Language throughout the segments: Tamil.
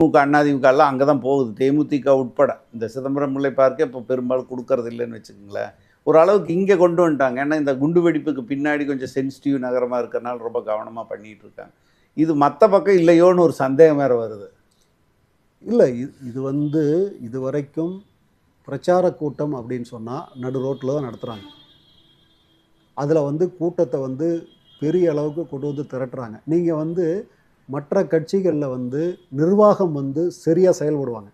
திமுக அதிமுக எல்லாம் அங்கே தான் போகுது. தேமுதிக உட்பட. இந்த சிதம்பரம் பிள்ளை பார்க்க இப்போ பெரும்பாலும் கொடுக்கறது இல்லைன்னு வச்சுக்கோங்களேன் ஓரளவுக்கு இங்கே கொண்டு வந்துட்டாங்க. ஏன்னா இந்த குண்டு வெடிப்புக்கு பின்னாடி கொஞ்சம் சென்சிட்டிவ் நகரமாக இருக்கிறனால ரொம்ப கவனமாக பண்ணிகிட்டு இருக்காங்க. இது மற்ற பக்கம் இல்லையோன்னு ஒரு சந்தேகம் வேறு வருது. இல்லை இது இது வந்து இது வரைக்கும் பிரச்சார கூட்டம் அப்படின்னு சொன்னால் நடு ரோட்டில் தான் நடத்துகிறாங்க அதில் வந்து கூட்டத்தை வந்து பெரிய அளவுக்கு கொண்டு வந்து திரட்டுறாங்க. நீங்கள் வந்து மற்ற கட்சிகளில் வந்து நிர்வாகம் வந்து சரியாக செயல்படுவாங்க.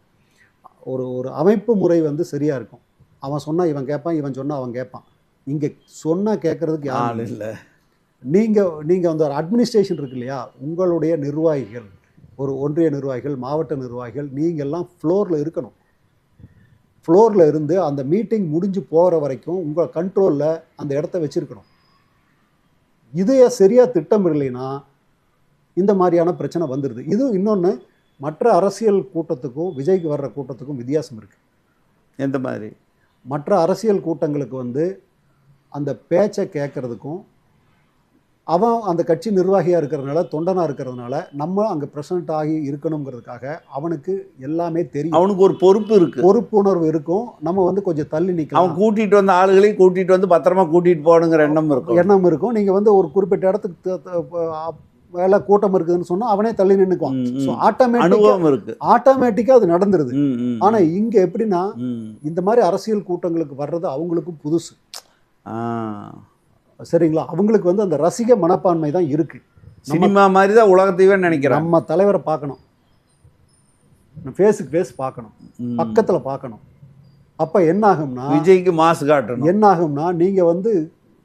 ஒரு ஒரு அமைப்பு முறை வந்து சரியாக இருக்கும். அவன் சொன்னால் இவன் கேட்பான் இவன் சொன்னால் அவன் கேட்பான் இங்கே சொன்னால் கேட்குறதுக்கு யாரும் இல்லை. நீங்கள் நீங்கள் வந்து ஒரு அட்மினிஸ்ட்ரேஷன் இருக்கு இல்லையா? உங்களுடைய நிர்வாகிகள் ஒரு ஒன்றிய நிர்வாகிகள் மாவட்ட நிர்வாகிகள் நீங்கள்லாம் ஃப்ளோரில் இருக்கணும். ஃப்ளோரில் இருந்து அந்த மீட்டிங் முடிஞ்சு போகிற வரைக்கும் உங்கள் கண்ட்ரோலில் அந்த இடத்த வச்சுருக்கணும். இதைய சரியாக திட்டமிடலைன்னா இந்த மாதிரியான பிரச்சனை வந்துடுது இது இன்னொன்று மற்ற அரசியல் கூட்டத்துக்கும் விஜய்க்கு வர்ற கூட்டத்துக்கும் வித்தியாசம் இருக்குது எந்த மாதிரி? மற்ற அரசியல் கூட்டங்களுக்கு வந்து அந்த பேச்சை கேட்கறதுக்கும் அவன் அந்த கட்சி நிர்வாகியாக இருக்கிறதுனால தொண்டனாக இருக்கிறதுனால நம்ம அங்கே ப்ரெசன்ட் ஆகி இருக்கணுங்கிறதுக்காக அவனுக்கு எல்லாமே தெரியும். அவனுக்கு ஒரு பொறுப்பு இருக்கு. பொறுப்புணர்வு இருக்கும். நம்ம வந்து கொஞ்சம் தள்ளி அவன் நிற்கலாம் கூட்டிட்டு வந்த ஆளுகளையும் கூட்டிட்டு வந்து பத்திரமா கூட்டிட்டு போகணுங்கிற எண்ணம் இருக்கும். எண்ணம் இருக்கும். நீங்கள் வந்து ஒரு குறிப்பிட்ட இடத்துக்கு வேலை கூட்டம் இருக்குதுன்னு சொன்னால் அவனே தள்ளி நின்றுக்குவான். ஸோ ஆட்டோமேட்டிக்காக இருக்கு. ஆட்டோமேட்டிக்காக அது நடந்துருது. ஆனால் இங்கே எப்படின்னா. இந்த மாதிரி அரசியல் கூட்டங்களுக்கு வர்றது அவங்களுக்கும் புதுசு. சரிங்களா? அவங்களுக்கு வந்து அந்த ரசிக மனப்பான்மை தான் இருக்கு. சினிமா மாதிரி தான் உலகத்தையே நினைக்கிறான் நம்ம தலைவரை பார்க்கணும். ஃபேஸுக்கு ஃபேஸ் பார்க்கணும். பக்கத்துல பார்க்கணும். அப்ப என்ன ஆகும்னா விஜய்க்கு மாசு காட்டணும். என்ன ஆகும்னா நீங்க வந்து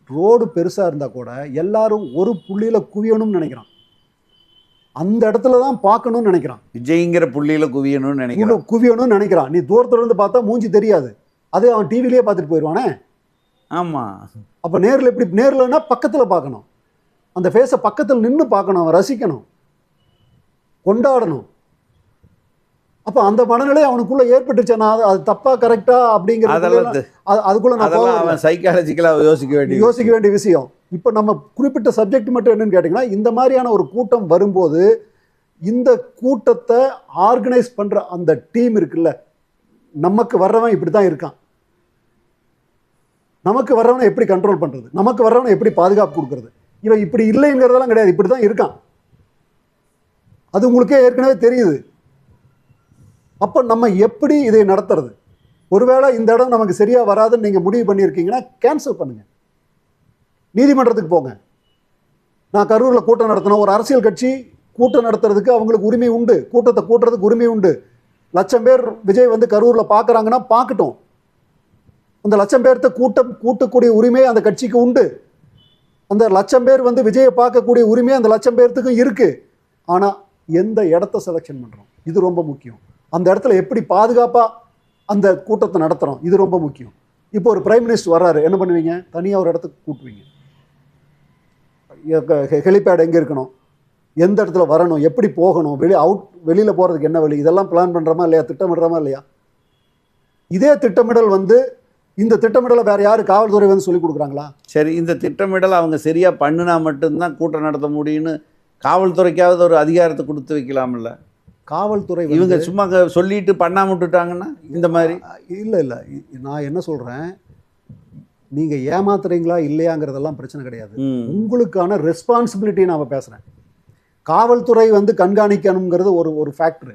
ரோடு பெருசா இருந்தா கூட எல்லாரும் ஒரு புள்ளியில குவியணும்னு நினைக்கிறான். அந்த இடத்துல தான் பார்க்கணும்னு நினைக்கிறான். விஜய்ங்கிற புள்ளியில குவியணும்னு நினைக்கிறேன். குவி- குவியணும்னு நினைக்கிறான். நீ தூரத்துல இருந்து பார்த்தா மூஞ்சி தெரியாது. அதே அவன் டிவிலேயே பார்த்துட்டு போயிடுவானே? ஆமா. அப்போ நேரில் எப்படி நேர்லன்னா பக்கத்தில் பார்க்கணும். அந்த ஃபேஸை பக்கத்தில் நின்று பார்க்கணும் அவன் ரசிக்கணும். கொண்டாடணும். அப்போ அந்த மனநிலை அவனுக்குள்ள ஏற்பட்டுச்சுன்னா அது தப்பா கரெக்டா அப்படிங்கிறது அதுக்குள்ள நான். அவன் சைக்காலஜிக்கலா யோசிக்க வேண்டிய யோசிக்க வேண்டிய விஷயம். இப்போ நம்ம குறிப்பிட்ட சப்ஜெக்ட் மட்டும் என்னன்னு கேட்டிங்கன்னா இந்த மாதிரியான ஒரு கூட்டம் வரும்போது இந்த கூட்டத்தை ஆர்கனைஸ் பண்ணுற அந்த டீம் இருக்குல்ல நமக்கு வர்றவன் இப்படி தான் இருக்கான். நமக்கு வர்றவனை எப்படி கண்ட்ரோல் பண்ணுறது நமக்கு வர்றவனை எப்படி பாதுகாப்பு கொடுக்கறது? இவன் இப்படி இல்லைங்கிறதெல்லாம் கிடையாது இப்படி தான் இருக்கான். அது உங்களுக்கே ஏற்கனவே தெரியுது. அப்போ நம்ம எப்படி இதை நடத்துறது? ஒருவேளை இந்த இடம் நமக்கு சரியாக வராதுன்னு நீங்கள் முடிவு பண்ணியிருக்கீங்கன்னா கேன்சல் பண்ணுங்கள் நீதிமன்றத்துக்கு போங்க. நான் கரூரில் கூட்டம் நடத்தினோம். ஒரு அரசியல் கட்சி கூட்டம் நடத்துறதுக்கு அவங்களுக்கு உரிமை உண்டு. கூட்டத்தை கூட்டுறதுக்கு உரிமை உண்டு. லட்சம் பேர் விஜய் வந்து கரூரில் பார்க்குறாங்கன்னா பார்க்கட்டும் அந்த லட்சம் பேர்த்த கூட்டம் கூட்டக்கூடிய உரிமை அந்த கட்சிக்கு உண்டு. அந்த லட்சம் பேர் வந்து விஜயை பார்க்கக்கூடிய உரிமை அந்த லட்சம் பேர்த்துக்கும் இருக்குது ஆனால் எந்த இடத்த செலெக்ஷன் பண்ணுறோம் இது ரொம்ப முக்கியம். அந்த இடத்துல எப்படி பாதுகாப்பாக அந்த கூட்டத்தை நடத்துகிறோம் இது ரொம்ப முக்கியம். இப்போ ஒரு பிரைம் மினிஸ்டர் வர்றாரு. என்ன பண்ணுவீங்க? தனியாக ஒரு இடத்துக்கு கூட்டுவீங்க. ஹெலிபேட் எங்கே இருக்கணும்? எந்த இடத்துல வரணும்? எப்படி போகணும்? வெளியே அவுட் வெளியில் போகிறதுக்கு என்ன வழி? இதெல்லாம் பிளான் பண்ணுறோமா இல்லையா? திட்டமிடுறோமா இல்லையா? இதே திட்டமிடல் வந்து இந்த திட்டமிடலை வேற யாரு காவல்துறை வந்து சொல்லி கொடுக்குறாங்களா? சரி இந்த திட்டமிடல் அவங்க சரியா பண்ணினா மட்டும்தான் கூட்டம் நடத்த முடியும்னு காவல்துறைக்காவது ஒரு அதிகாரத்தை கொடுத்து வைக்கலாம்ல. காவல்துறை இவங்க சும்மா சொல்லிட்டு பண்ணாம விட்டுட்டாங்கன்னா இந்த மாதிரி? இல்லை இல்லை. நான் என்ன சொல்கிறேன் நீங்கள் ஏமாத்துறீங்களா இல்லையாங்கிறதெல்லாம் பிரச்சனை கிடையாது. உங்களுக்கான ரெஸ்பான்சிபிலிட்டி நான் பேசுகிறேன் காவல்துறை வந்து கண்காணிக்கணுங்கிறது ஒரு ஒரு ஃபேக்டர்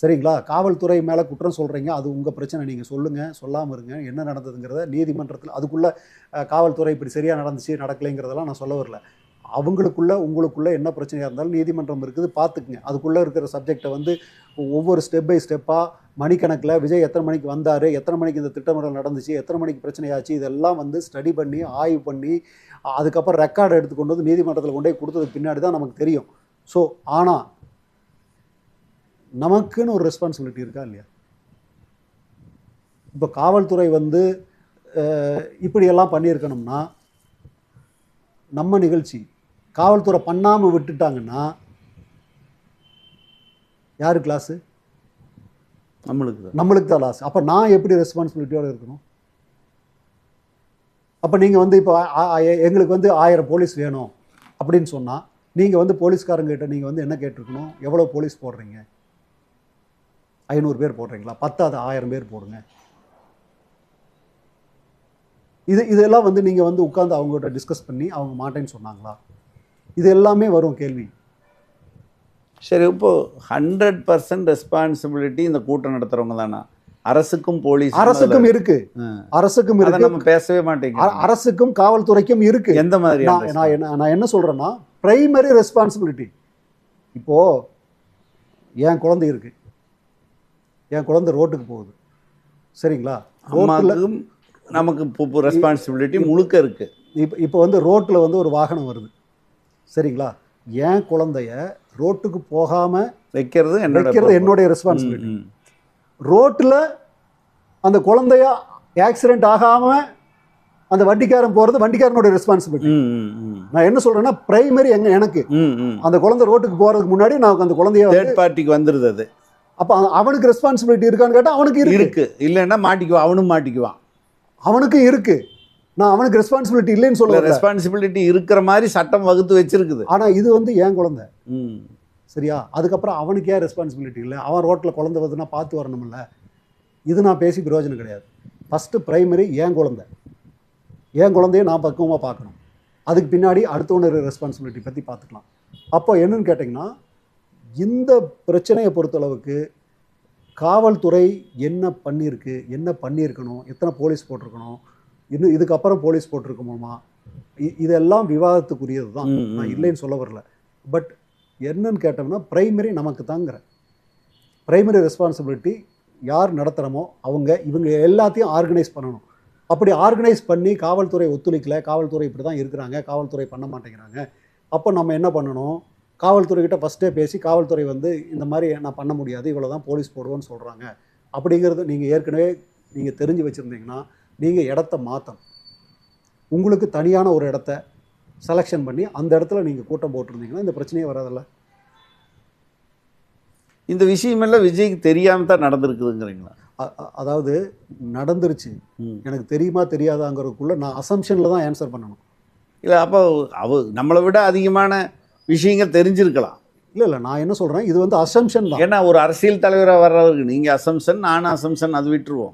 சரிங்களா? காவல்துறை மேலே குற்றம் சொல்கிறீங்க அது உங்கள் பிரச்சனை. நீங்கள் சொல்லுங்கள் சொல்லாமல் இருங்க என்ன நடந்ததுங்கிறத நீதிமன்றத்தில் அதுக்குள்ளே காவல்துறை இப்படி சரியாக நடந்துச்சு நடக்கலைங்கிறதெல்லாம் நான் சொல்ல வரல. அவங்களுக்குள்ளே உங்களுக்குள்ளே என்ன பிரச்சனையாக இருந்தாலும் நீதிமன்றம் இருக்குது பார்த்துக்குங்க அதுக்குள்ளே இருக்கிற சப்ஜெக்டை வந்து ஒவ்வொரு ஸ்டெப் பை ஸ்டெப்பாக மணிக்கணக்கில் விஜய் எத்தனை மணிக்கு வந்தார் எத்தனை மணிக்கு இந்த திட்டமிடல் நடந்துச்சு எத்தனை மணிக்கு பிரச்சனையாச்சு இதெல்லாம் வந்து ஸ்டடி பண்ணி ஆய்வு பண்ணி அதுக்கப்புறம் ரெக்கார்டு எடுத்து கொண்டு வந்து நீதிமன்றத்தில் கொண்டு போய் கொடுத்ததுக்கு பின்னாடி தான் நமக்கு தெரியும். ஸோ ஆனால் நமக்குன்னு ஒரு ரெஸ்பான்சிபிலிட்டி இருக்கா இல்லையா? இப்போ காவல்துறை வந்து இப்படியெல்லாம் பண்ணியிருக்கணும்னா நம்ம நிகழ்ச்சி காவல்துறை பண்ணாமல் விட்டுட்டாங்கன்னா யாரு கிளாஸு நம்மளுக்கு தான். நம்மளுக்கு தான் லாஸ் அப்போ நான் எப்படி ரெஸ்பான்சிபிலிட்டியோடு இருக்கணும்? அப்போ நீங்கள் வந்து இப்போ எங்களுக்கு வந்து ஆயிரம் போலீஸ் வேணும் அப்படின்னு சொன்னால் நீங்கள் வந்து போலீஸ்காரங்கிட்ட நீங்கள் வந்து என்ன கேட்டிருக்கணும்? எவ்வளோ போலீஸ் போடுறீங்க? ஐநூறு பேர் போடுறீங்களா? பத்தாது ஆயிரம் பேர் போடுங்க. இது இதெல்லாம் வந்து நீங்கள் வந்து உட்காந்து அவங்ககிட்ட டிஸ்கஸ் பண்ணி அவங்க மாட்டேன்னு சொன்னாங்களா? இது எல்லாமே வரும் கேள்வி. சரி இப்போ ஹண்ட்ரட் பர்சன்ட் ரெஸ்பான்சிபிலிட்டி இந்த கூட்டம் நடத்துறவங்க தானா? அரசுக்கும் போலீஸ் அரசுக்கும் இருக்கு. அரசுக்கும் இருக்கு. நம்ம பேசவே மாட்டேங்கிறோம். அரசுக்கும் காவல்துறைக்கும் இருக்கு. எந்த மாதிரி நான் என்ன நான் என்ன சொல்றேன்னா பிரைமரி ரெஸ்பான்சிபிலிட்டி இப்போ என் குழந்தை இருக்கு. என் குழந்தை ரோட்டுக்கு போகுது. சரிங்களா? நமக்கு ரெஸ்பான்சிபிலிட்டி முழுக்க இருக்கு. இப்போ இப்போ வந்து ரோட்டில் வந்து ஒரு வாகனம் வருது. சரிங்களா? என் குழந்தைய ரோட்டுக்கு போகாம வைக்கிறது வைக்கிறது. என்னுடைய ரெஸ்பான்சிபிலிட்டி. ரோட்டில் அந்த குழந்தைய ஆக்சிடென்ட் ஆகாம அந்த வண்டிக்காரன் போகிறது வண்டிக்காரனுடைய ரெஸ்பான்சிபிலிட்டி. நான் என்ன சொல்றேன்னா பிரைமரி எங்க எனக்கு. அந்த குழந்தை ரோட்டுக்கு போறதுக்கு முன்னாடி நான் அந்த குழந்தைய தேர்ட் பார்ட்டிக்கு வந்துருது அது. அப்ப அவ- அவனுக்கு ரெஸ்பான்சிபிலிட்டி இருக்கான்னு கேட்டா அவனுக்கு இருக்கு. இருக்கு. இல்லைன்னா மாட்டிக்குவான் அவனும் மாட்டிக்குவான். அவனுக்கு இருக்கு. நான் அவனுக்கு ரெஸ்பான்சிபிலிட்டி இல்லைன்னு சொல்ல. ரெஸ்பான்சிபிலிட்டி இருக்கிற மாதிரி சட்டம் வகுத்து வச்சிருக்குது. ஆனா இது வந்து என் குழந்தை. ம். சரியா? அதுக்கப்புறம் அவனுக்கு ஏன் ரெஸ்பான்சிபிலிட்டி இல்லை? அவன் ரோட்டில் குழந்தை வருதுன்னா பார்த்து வரணும்ல. இது நான் பேசி பிரயோஜனம் கிடையாது. ஃபஸ்ட்டு பிரைமரி என் குழந்தை. என் குழந்தைய நான் பக்குவமாக பார்க்கணும். அதுக்கு பின்னாடி அடுத்தவனுடைய ரெஸ்பான்சிபிலிட்டி பற்றி பார்த்துக்கலாம். அப்போ என்னன்னு கேட்டிங்கன்னா இந்த பிரச்சனையை பொறுத்தளவுக்கு காவல்துறை என்ன பண்ணியிருக்கு என்ன பண்ணியிருக்கணும் எத்தனை போலீஸ் போட்டிருக்கணும் இன்னும் இதுக்கப்புறம் போலீஸ் போட்டிருக்கணுமா இ- இதெல்லாம் விவாதத்துக்குரியது தான். நான் இல்லைன்னு சொல்ல வரல. பட் என்னன்னு கேட்டோம்னா பிரைமரி நமக்கு தாங்கிறேன் பிரைமரி ரெஸ்பான்சிபிலிட்டி யார் நடத்துகிறோமோ அவங்க இவங்க எல்லாத்தையும் ஆர்கனைஸ் பண்ணணும். அப்படி ஆர்கனைஸ் பண்ணி காவல்துறை ஒத்துழைக்கல காவல்துறை இப்படி தான் இருக்கிறாங்க காவல்துறை பண்ண மாட்டேங்கிறாங்க. அப்போ நம்ம என்ன பண்ணணும்? காவல்துறைகிட்ட ஃபஸ்ட்டே பேசி காவல்துறை வந்து இந்த மாதிரி நான் பண்ண முடியாது இவ்வளோ தான் போலீஸ் போடுவோன்னு சொல்கிறாங்க அப்படிங்கிறது நீங்கள் ஏற்கனவே நீங்கள் தெரிஞ்சு வச்சுருந்தீங்கன்னா நீங்கள் இடத்த மாற்றணும் உங்களுக்கு தனியான ஒரு இடத்த செலெக்ஷன் பண்ணி அந்த இடத்துல நீங்கள் கூட்டம் போட்டிருந்தீங்கன்னா இந்த பிரச்சனையே வராதுல்ல? இந்த விஷயமெல்லாம் விஜய்க்கு தெரியாம தான் நடந்திருக்குதுங்கிறீங்களா? அதாவது நடந்துருச்சு. எனக்கு தெரியுமா தெரியாதாங்கிறதுக்குள்ள நான் அசம்ஷனில் தான் ஆன்சர் பண்ணணும். இல்லை அப்போ அவ நம்மளை விட அதிகமான விஷயங்கள் தெரிஞ்சிருக்கலாம். இல்லை இல்லை நான் என்ன சொல்கிறேன் இது வந்து அசம்ஷன் தான். ஏன்னா ஒரு அரசியல் தலைவராக வர்றவருக்கு நீங்கள் அசம்சன் நானும் அசம்சன் அது விட்டுருவோம்.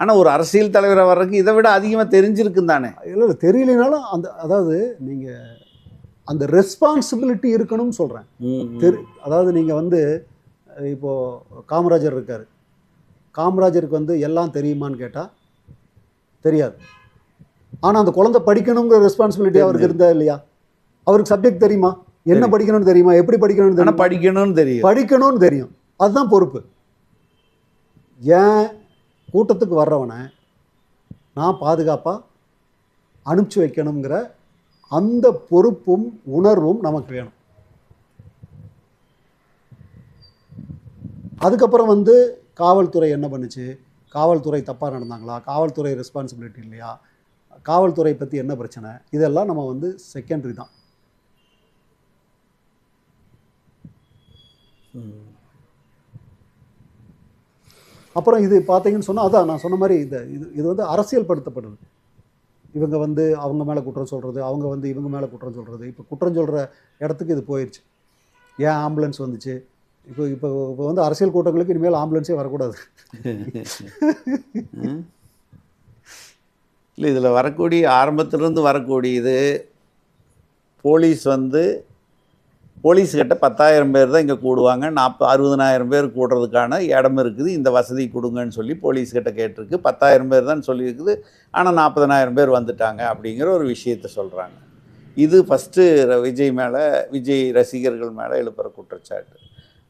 ஆனால் ஒரு அரசியல் தலைவராக வர்றதுக்கு இதை விட அதிகமாக தெரிஞ்சிருக்கும் தானே? இல்லை இல்லை தெரியலனாலும் அந்த அதாவது நீங்கள் அந்த ரெஸ்பான்சிபிலிட்டி இருக்கணும்னு சொல்கிறேன். தெரி அதாவது நீங்கள் வந்து அஹ், இப்போ காமராஜர் இருக்கார். காமராஜருக்கு வந்து எல்லாம் தெரியுமான்னு கேட்டால் தெரியாது. ஆனால் அந்த குழந்தை படிக்கணுங்கிற ரெஸ்பான்சிபிலிட்டி அவருக்கு இருந்தா இல்லையா? அவருக்கு சப்ஜெக்ட் தெரியுமா? என்ன. படிக்கணும்னு தெரியுமா? எப்படி படிக்கணும்னு தெரியுமா? படிக்கணும்னு தெரியும். படிக்கணும்னு தெரியும். அதுதான் பொறுப்பு. ஏன் கூட்டத்துக்கு வர்றவனை நான் பாதுகாப்பாக அனுப்பிச்சு வைக்கணுங்கிற அந்த பொறுப்பும் உணர்வும் நமக்கு வேணும். அதுக்கப்புறம் வந்து காவல்துறை என்ன பண்ணுச்சு? காவல்துறை தப்பாக நடந்தாங்களா? காவல்துறை ரெஸ்பான்சிபிலிட்டி இல்லையா? காவல்துறை பற்றி என்ன பிரச்சனை? இதெல்லாம் நம்ம வந்து செகண்டரி தான். அப்புறம் இது பார்த்தீங்கன்னு சொன்னால் அதான் நான் சொன்ன மாதிரி இந்த இது இது வந்து அரசியல் படுத்தப்படுது இவங்க வந்து அவங்க மேலே குற்றம் சொல்கிறது அவங்க வந்து இவங்க மேலே குற்றம் சொல்கிறது இப்போ குற்றம் சொல்கிற இடத்துக்கு இது போயிடுச்சு ஏன் ஆம்புலன்ஸ் வந்துச்சு? இப்போ இப்போ இப்போ வந்து அரசியல் கூட்டங்களுக்கு இனிமேல் ஆம்புலன்ஸே வரக்கூடாது. இல்லை இதில் வரக்கூடிய ஆரம்பத்திலிருந்து வரக்கூடிய இது போலீஸ் வந்து போலீஸ் கிட்ட பத்தாயிரம் பேர் தான் இங்கே கூடுவாங்க. நாற்பது அறுபதனாயிரம் பேர் கூடுறதுக்கான இடம் இருக்குது. இந்த வசதி கொடுங்கன்னு சொல்லி போலீஸ் கிட்ட கேட்டிருக்கு. பத்தாயிரம் பேர் தான் சொல்லியிருக்குது. ஆனால் நாற்பதனாயிரம் பேர் வந்துட்டாங்க அப்படிங்கிற ஒரு விஷயத்த சொல்கிறாங்க இது ஃபஸ்ட்டு விஜய் மேலே விஜய் ரசிகர்கள் மேலே எழுப்புகிற குற்றச்சாட்டு.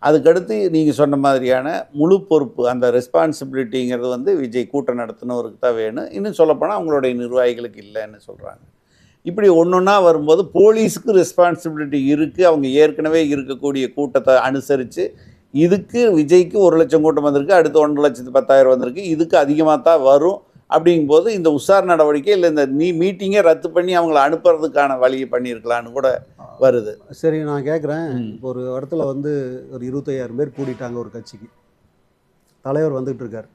அதுக்கடுத்து நீங்கள் சொன்ன மாதிரியான முழு பொறுப்பு அந்த ரெஸ்பான்சிபிலிட்டிங்கிறது வந்து விஜய் கூட்டம் நடத்தினவருக்கு தான் வேணும். இன்னும் சொல்லப்போனால் அவங்களுடைய நிர்வாகிகளுக்கு இல்லைன்னு சொல்கிறாங்க இப்படி ஒன்றொன்னா வரும்போது போலீஸுக்கு ரெஸ்பான்சிபிலிட்டி இருக்குது அவங்க ஏற்கனவே இருக்கக்கூடிய கூட்டத்தை அனுசரித்து இதுக்கு விஜய்க்கு ஒரு லட்சம் கூட்டம் வந்திருக்கு அடுத்து ஒன்றரை லட்சத்து பத்தாயிரம் வந்திருக்கு. இதுக்கு அதிகமாக தான் வரும் அப்படிங்கும்போது இந்த உஷார் நடவடிக்கை இல்லை இந்த நீ மீட்டிங்கை ரத்து பண்ணி அவங்கள அனுப்புறதுக்கான வழியை பண்ணியிருக்கலான்னு கூட வருது. சரி நான் கேட்குறேன். இப்போ ஒரு இடத்துல வந்து ஒரு இருபத்தையாயிரம் பேர் கூடிட்டாங்க ஒரு கட்சிக்கு. தலைவர் வந்துட்டு இருக்கார்.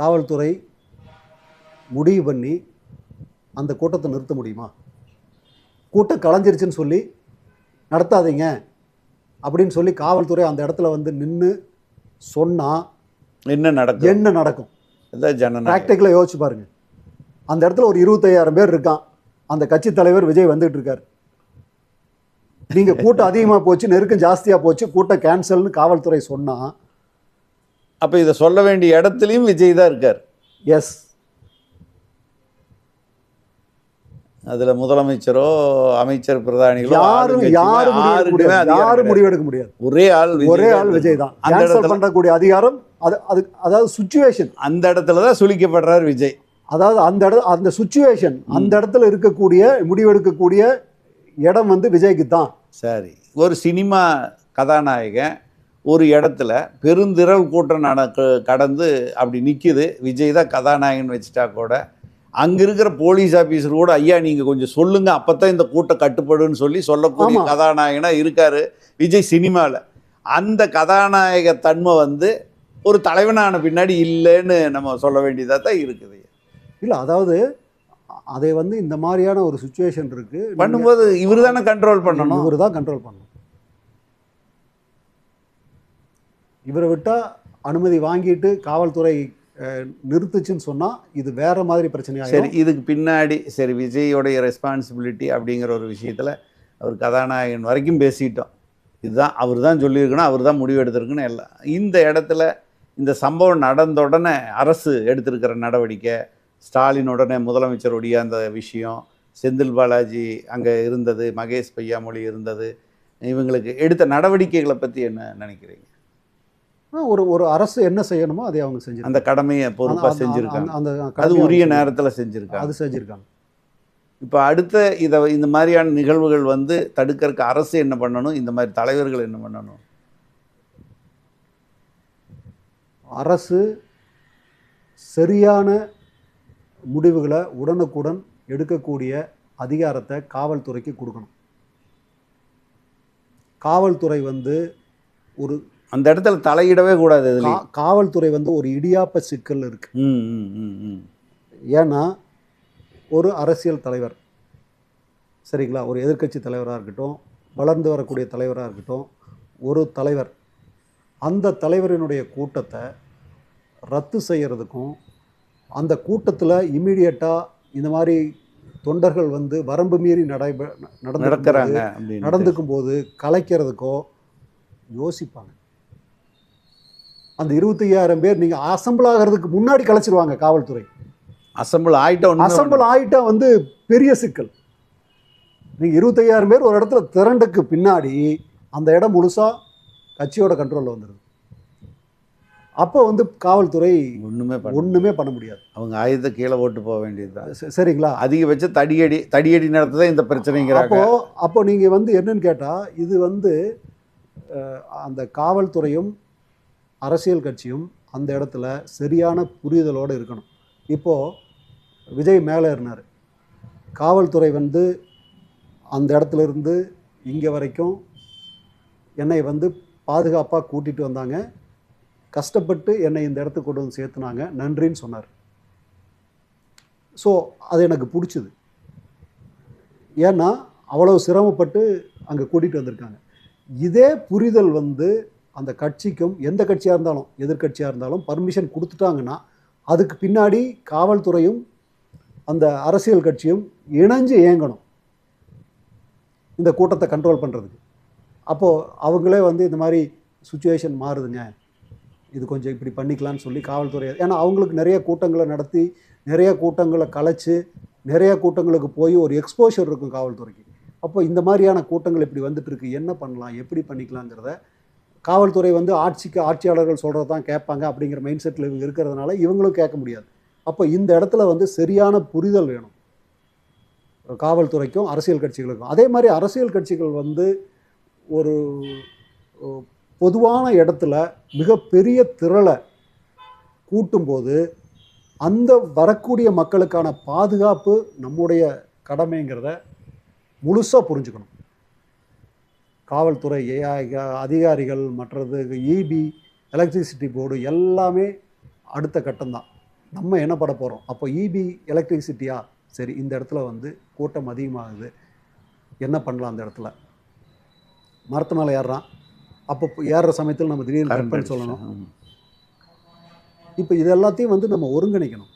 காவல்துறை முடிவு பண்ணி அந்த கூட்டத்தை நிறுத்த முடியுமா? கூட்டம் கலைஞ்சிருச்சுன்னு சொல்லி நடத்தாதீங்க அப்படின்னு சொல்லி காவல்துறை அந்த இடத்துல வந்து நின்று சொன்னால் என்ன நடக்கும்? என்ன நடக்கும்? ப்ராக்டிக்கலாக யோசிச்சு பாருங்க. அந்த இடத்துல ஒரு இருபத்தையாயிரம் பேர் இருக்கான். அந்த கட்சி தலைவர் விஜய் வந்துட்டு இருக்காரு. நீங்க கூட்டம் அதிகமாக போச்சு நெருக்கம் ஜாஸ்தியாக போச்சு கூட்டம் கேன்சல்னு காவல்துறை சொன்னா அப்ப இதை சொல்ல வேண்டிய இடத்துலயும் விஜய் தான் இருக்கார். எஸ் அதுல முதலமைச்சரோ அமைச்சர் பிரதானிகளோ யாரும் யாரும் யாரும். முடிவெடுக்க முடியாது. ஒரே ஆள் ஒரே ஆள் விஜய் தான். அந்த இடத்துல பண்ணக்கூடிய அதிகாரம் அது அது அதாவது சுச்சுவேஷன் அந்த இடத்துல தான் சுழிக்கப்படுறார் விஜய். அதாவது அந்த இட அந்த சுச்சுவேஷன் அந்த இடத்துல இருக்கக்கூடிய முடிவெடுக்கக்கூடிய இடம் வந்து விஜய்க்கு தான். சரி. ஒரு சினிமா கதாநாயகன் ஒரு இடத்துல பெருந்திரள் கூட்டம் நடக்க கடந்து அப்படி நிக்குது. விஜய் தான் கதாநாயகன் வச்சுட்டா கூட. அங்க இருக்கிற போலீஸ் ஆபீசர் கூட ஐயா நீங்க கொஞ்சம் சொல்லுங்க. அப்பதான் இந்த கூட்டம் கட்டுப்படுன்னு சொல்லி சொல்லக்கூடிய. கதாநாயகனா இருக்காரு விஜய் சினிமாவில் அந்த கதாநாயக தன்மை வந்து ஒரு தலைவனான பின்னாடி இல்லைன்னு நம்ம சொல்ல வேண்டியதாக தான் இருக்குது. இல்லை அதாவது அதை வந்து இந்த மாதிரியான ஒரு சுச்சுவேஷன் இருக்கு. பண்ணும்போது இவர் தானே கண்ட்ரோல் பண்ணணும். இவர் தான் கண்ட்ரோல் பண்ணணும். இவரை விட்டா அனுமதி வாங்கிட்டு காவல்துறை நிறுத்துச்சுன்னு சொன்னால் இது வேற மாதிரி சரி இதுக்கு பின்னாடி சரி விஜயோடைய ரெஸ்பான்சிபிலிட்டி அப்படிங்கிற ஒரு விஷயத்தில் அவர் கதாநாயகன் வரைக்கும் பேசிட்டோம். இதுதான் அவர் தான் சொல்லியிருக்கணும் அவர் தான் முடிவு எடுத்திருக்குன்னு எல்லாம் இந்த இடத்துல இந்த சம்பவம் நடந்த உடனே அரசு எடுத்திருக்கிற நடவடிக்கை ஸ்டாலின் உடனே முதலமைச்சருடைய அந்த விஷயம் செந்தில் பாலாஜி அங்கே இருந்தது மகேஷ் பையாமொழி இருந்தது இவங்களுக்கு எடுத்த நடவடிக்கைகளை பற்றி என்ன நினைக்கிறீங்க? ஒரு ஒரு அரசு என்ன செய்யணுமோ அதை அவங்க செஞ்சிருக்காங்க. அந்த கடமையை பொறுப்பாக செஞ்சுருக்காங்க. அந்த- அது உரிய நேரத்தில் செஞ்சுருக்காங்க. அது செஞ்சிருக்காங்க. இப்போ அடுத்த இதை இந்த மாதிரியான நிகழ்வுகள் வந்து தடுக்கறதுக்கு அரசு என்ன பண்ணணும்? இந்த மாதிரி தலைவர்கள் என்ன பண்ணணும்? அரசு சரியான முடிவுகளை உடனுக்குடன் எடுக்கக்கூடிய அதிகாரத்தை காவல்துறைக்கு கொடுக்கணும். காவல்துறை வந்து ஒரு அந்த இடத்துல தலையிடவே கூடாது காவல்துறை வந்து ஒரு இடியாப்ப சிக்கல் இருக்கு. ம் ம் ம் ம் ஏன்னா ஒரு அரசியல் தலைவர் சரிங்களா? ஒரு எதிர்க்கட்சி தலைவராக இருக்கட்டும் வளர்ந்து வரக்கூடிய தலைவராக இருக்கட்டும் ஒரு தலைவர் அந்த தலைவரினுடைய கூட்டத்தை ரத்து செய்கிறதுக்கும் அந்த கூட்டத்தில் இமீடியட்டாக இந்த மாதிரி தொண்டர்கள் வந்து வரம்பு மீறி நடைபெ நடந்து நடக்கிறாங்க அப்படின்னு நடந்துக்கும் போது கலைக்கிறதுக்கோ யோசிப்பாங்க. அந்த இருபத்தையாயிரம் பேர் நீங்கள் அசம்பிள் ஆகிறதுக்கு முன்னாடி கலைச்சிருவாங்க காவல்துறை. அசம்பிள் ஒன்று அசம்பிள் ஆயிட்டா வந்து பெரிய சிக்கல். நீங்க இருபத்தையாயிரம் பேர் ஒரு இடத்துல திரண்டுக்கு பின்னாடி அந்த இடம் முழுசா கட்சியோட கண்ட்ரோல்ல வந்துடுது அப்போ வந்து காவல்துறை பண்ண ஒண்ணுமே பண்ண முடியாது. அவங்க ஆயுதத்தை கீழே போட்டு போக வேண்டியதுதான். ச- சரிங்களா? அதிகபட்ச தடியடி தடியடி நடத்ததான் இந்த பிரச்சனைங்கிறாங்க. அப்போ அப்போ நீங்க வந்து என்னன்னு கேட்டா இது வந்து அந்த காவல்துறையும் அரசியல் கட்சியும் அந்த இடத்துல சரியான புரிதலோடு இருக்கணும். இப்போது விஜய் மேலே இருந்தார் காவல்துறை வந்து அந்த இடத்துல இருந்து இங்கே வரைக்கும் என்னை வந்து பாதுகாப்பாக கூட்டிகிட்டு வந்தாங்க. கஷ்டப்பட்டு என்னை இந்த இடத்துக்கு கொண்டு வந்து சேர்த்துனாங்க. நன்றின்னு சொன்னார். ஸோ அது எனக்கு பிடிச்சிது. ஏன்னா அவ்வளோ சிரமப்பட்டு அங்கே கூட்டிகிட்டு வந்திருக்காங்க. இதே புரிதல் வந்து அந்த கட்சிக்கும் எந்த கட்சியாக இருந்தாலும் எதிர்க்கட்சியாக இருந்தாலும் பர்மிஷன் கொடுத்துட்டாங்கன்னா அதுக்கு பின்னாடி காவல்துறையும் அந்த அரசியல் கட்சியும் இணைஞ்சு இயங்கணும். இந்த கூட்டத்தை கண்ட்ரோல் பண்ணுறதுக்கு அப்போது அவங்களே வந்து இந்த மாதிரி சுச்சுவேஷன் மாறுதுங்க. இது கொஞ்சம் இப்படி பண்ணிக்கலாம்னு சொல்லி காவல்துறை ஏன்னா அவங்களுக்கு நிறைய கூட்டங்களை நடத்தி நிறைய கூட்டங்களை கலைச்சு நிறைய கூட்டங்களுக்கு போய் ஒரு எக்ஸ்போஷர் இருக்கும் காவல்துறைக்கு. அப்போ இந்த மாதிரியான கூட்டங்கள் இப்படி வந்துட்டு இருக்கு. என்ன பண்ணலாம்? எப்படி பண்ணிக்கலாங்கிறத காவல்துறை வந்து ஆட்சிக்கு ஆட்சியாளர்கள் சொல்கிறது தான் கேட்பாங்க அப்படிங்கிற மைண்ட் செட்டில் இவங்க இருக்கிறதுனால இவங்களும் கேட்க முடியாது. அப்போ இந்த இடத்துல வந்து சரியான புரிதல் வேணும். காவல்துறைக்கும் அரசியல் கட்சிகளுக்கும். அதே மாதிரி அரசியல் கட்சிகள் வந்து ஒரு பொதுவான இடத்துல மிகப்பெரிய திரளை கூட்டும்போது அந்த வரக்கூடிய மக்களுக்கான பாதுகாப்பு நம்முடைய கடமைங்கிறத முழுசாக புரிஞ்சுக்கணும். காவல்துறை அதிகாரிகள் மற்றது இபி எலக்ட்ரிசிட்டி போர்டு எல்லாமே அடுத்த கட்டம்தான். நம்ம என்ன பட போகிறோம் அப்போ இபி எலக்ட்ரிசிட்டியா சரி இந்த இடத்துல வந்து கூட்டம் அதிகமாகுது. என்ன பண்ணலாம் அந்த இடத்துல? மரத்து மேலே ஏறுறான். அப்போ ஏறுற சமயத்தில் நம்ம திடீர்னு கரண்ட் கரெக்ட் சொல்லணும். இப்போ இது எல்லாத்தையும் வந்து நம்ம ஒருங்கிணைக்கணும்.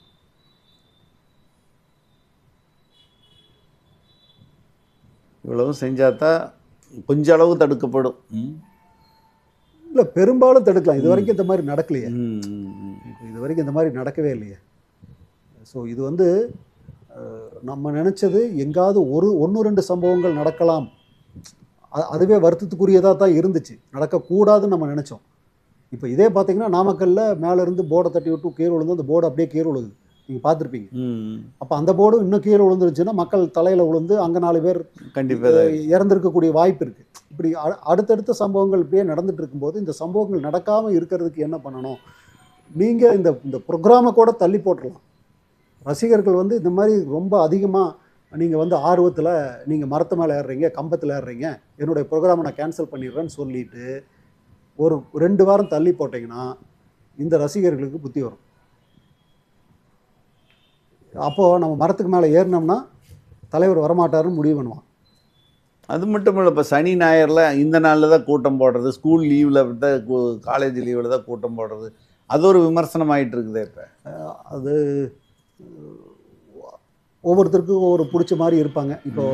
இவ்வளவும் செஞ்சாதான் கொஞ்ச அளவு தடுக்கப்படும். ம். இல்லை பெரும்பாலும் தடுக்கலாம். இது வரைக்கும் இந்த மாதிரி நடக்கலையே. இது வரைக்கும் இந்த மாதிரி நடக்கவே இல்லையே. ஸோ இது வந்து நம்ம நினச்சது எங்காவது ஒரு ஒன்று ரெண்டு சம்பவங்கள் நடக்கலாம். அதுவே வருத்தத்துக்குரியதாக தான் இருந்துச்சு. நடக்கக்கூடாதுன்னு நம்ம நினச்சோம். இப்போ இதே பார்த்தீங்கன்னா நாமக்கல்ல மேலே இருந்து போர்டை தட்டி விட்டு கீழே விழுந்து அந்த போர்டு அப்படியே கீழே விழுது நீங்கள் பார்த்துருப்பீங்க. அப்போ அந்த போர்டும் இன்னும் கீழே விழுந்துருச்சுன்னா மக்கள் தலையில் விழுந்து அங்கே நாலு பேர் கண்டிப்பா தான். இறந்திருக்கக்கூடிய வாய்ப்பு இருக்குது இப்படி அடுத்தடுத்த சம்பவங்கள் இப்படியே நடந்துட்டு இருக்கும்போது இந்த சம்பவங்கள் நடக்காமல் இருக்கிறதுக்கு என்ன பண்ணணும்? நீங்கள் இந்த இந்த ப்ரோக்ராமை கூட தள்ளி போட்டுடலாம் ரசிகர்கள் வந்து இந்த மாதிரி ரொம்ப அதிகமாக நீங்கள் வந்து ஆர்வத்தில் நீங்கள் மரத்து மேலே ஏறுறீங்க கம்பத்தில் ஏறுறீங்க என்னுடைய ப்ரோக்ராமை நான் கேன்சல் பண்ணிடுறேன்னு சொல்லிட்டு ஒரு ரெண்டு வாரம் தள்ளி போட்டிங்கன்னா இந்த ரசிகர்களுக்கு புத்தி வரும். அப்போது நம்ம மரத்துக்கு மேலே ஏறினோம்னா தலைவர் வரமாட்டாருன்னு முடிவு பண்ணுவான். அது மட்டும் இல்லை இப்போ சனி ஞாயிறில் இந்த நாளில் தான் கூட்டம் போடுறது ஸ்கூல் லீவில் தான் காலேஜ் லீவில் தான் கூட்டம் போடுறது. அது ஒரு விமர்சனம் ஆயிட்டு இருக்குது இப்போ. அது ஒவ்வொருத்தருக்கும் ஒவ்வொரு பிடிச்ச மாதிரி இருப்பாங்க. இப்போ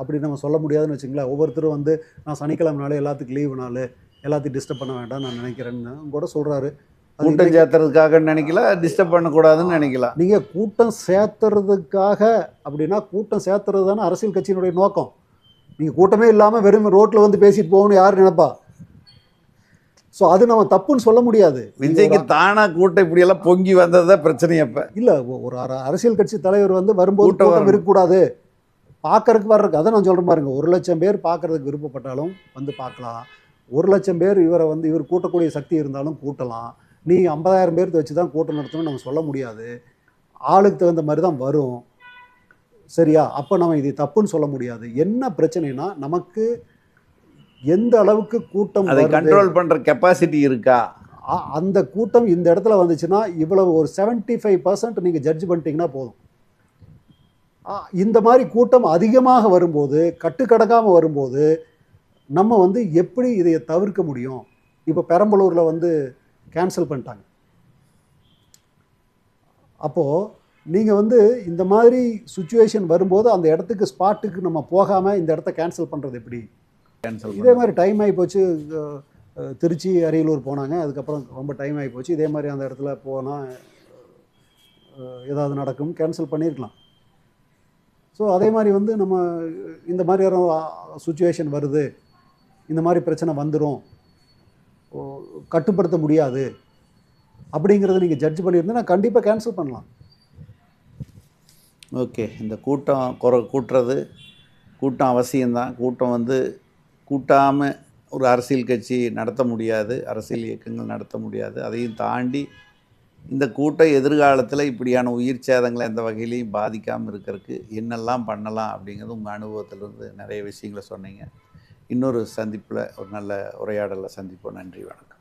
அப்படி நம்ம சொல்ல முடியாதுன்னு வச்சுங்களேன் ஒவ்வொருத்தரும் வந்து நான் சனிக்கிழமை நாள் எல்லாத்துக்கும் லீவு நாள் எல்லாத்தையும் டிஸ்டர்ப் பண்ண வேண்டாம் நான் நினைக்கிறேன்னு கூட சொல்கிறாரு கூட்டம் சேர்த்துறதுக்காக நினைக்கல டிஸ்டர்ப் பண்ணக்கூடாதுன்னு நினைக்கலாம் நீங்கள் கூட்டம் சேர்த்துறதுக்காக அப்படின்னா கூட்டம் சேர்த்துறது தானே அரசியல் கட்சியினுடைய நோக்கம். நீங்கள் கூட்டமே இல்லாமல் வெறும் ரோட்டில் வந்து பேசிட்டு போகணும்னு யார் நினைப்பா? ஸோ அது நம்ம தப்புன்னு சொல்ல முடியாது. விஜய்க்கு தானா கூட்டம் இப்படியெல்லாம் பொங்கி வந்தது தான் பிரச்சனை அப்போ. இல்லை ஒரு அர- அரசியல் கட்சி தலைவர் வந்து வரும்போது கூட்டம். இருக்கக்கூடாது. பார்க்கறதுக்கு வர்றதுக்கு அதை நான் சொல்கிறேன் பாருங்க ஒரு லட்சம் பேர் பார்க்கறதுக்கு விருப்பப்பட்டாலும் வந்து பார்க்கலாம் ஒரு லட்சம் பேர் இவரை வந்து இவர் கூட்டக்கூடிய சக்தி இருந்தாலும் கூட்டலாம். நீ ஐம்பதாயிரம் பேர்த்த வச்சு தான் கூட்டம் நடத்தணும்னு நம்ம சொல்ல முடியாது. ஆளுக்கு தகுந்த மாதிரி தான் வரும். சரியா? அப்போ நம்ம இது தப்புன்னு சொல்ல முடியாது. என்ன பிரச்சனைனா நமக்கு எந்த அளவுக்கு கூட்டம் அதை கண்ட்ரோல் பண்ற கெப்பாசிட்டி இருக்கா? அந்த கூட்டம் இந்த இடத்துல வந்துச்சுன்னா இவ்வளவு ஒரு 75% ஃபைவ் பர்சன்ட் நீங்கள் ஜட்ஜ் பண்ணிட்டீங்கன்னா போதும். இந்த மாதிரி கூட்டம் அதிகமாக வரும்போது கட்டுக்கடங்காமல் வரும்போது நம்ம வந்து எப்படி இதை தவிர்க்க முடியும்? இப்போ பெரம்பலூரில் வந்து கேன்சல் பண்ணிட்டாங்க. அப்போது நீங்கள் வந்து இந்த மாதிரி சுச்சுவேஷன் வரும்போது அந்த இடத்துக்கு ஸ்பாட்டுக்கு நம்ம போகாமல் இந்த இடத்த கேன்சல் பண்ணுறது எப்படி? கேன்சல் இதே மாதிரி டைம் ஆகி போச்சு திருச்சி அரியலூர் போனாங்க. அதுக்கப்புறம் ரொம்ப டைம் ஆகி போச்சு. இதே மாதிரி அந்த இடத்துல போனால் ஏதாவது நடக்கும் கேன்சல் பண்ணியிருக்கலாம் ஸோ அதே மாதிரி வந்து நம்ம இந்த மாதிரியான சுச்சுவேஷன் வருது. இந்த மாதிரி பிரச்சனை வந்துடும் கட்டுப்படுத்த முடியாது. அப்படிங்கிறத நீங்கள் ஜட்ஜ் பண்ணியிருந்தீங்கன்னா கண்டிப்பாக கேன்சல் பண்ணலாம். ஓகே இந்த கூட்டம் குறை கூட்டுறது கூட்டம் அவசியம்தான். கூட்டம் வந்து கூட்டாமல் ஒரு அரசியல் கட்சி நடத்த முடியாது. அரசியல் இயக்கங்கள் நடத்த முடியாது. அதையும் தாண்டி இந்த கூட்டம் எதிர்காலத்தில் இப்படியான உயிர் சேதங்களை எந்த வகையிலையும் பாதிக்காமல் இருக்கிறதுக்கு என்னெல்லாம் பண்ணலாம் அப்படிங்கிறது உங்கள் அனுபவத்திலிருந்து நிறைய விஷயங்களை சொன்னீங்க. இன்னொரு சந்திப்பில் ஒரு நல்ல உரையாடலை சந்திப்போம். நன்றி வணக்கம்.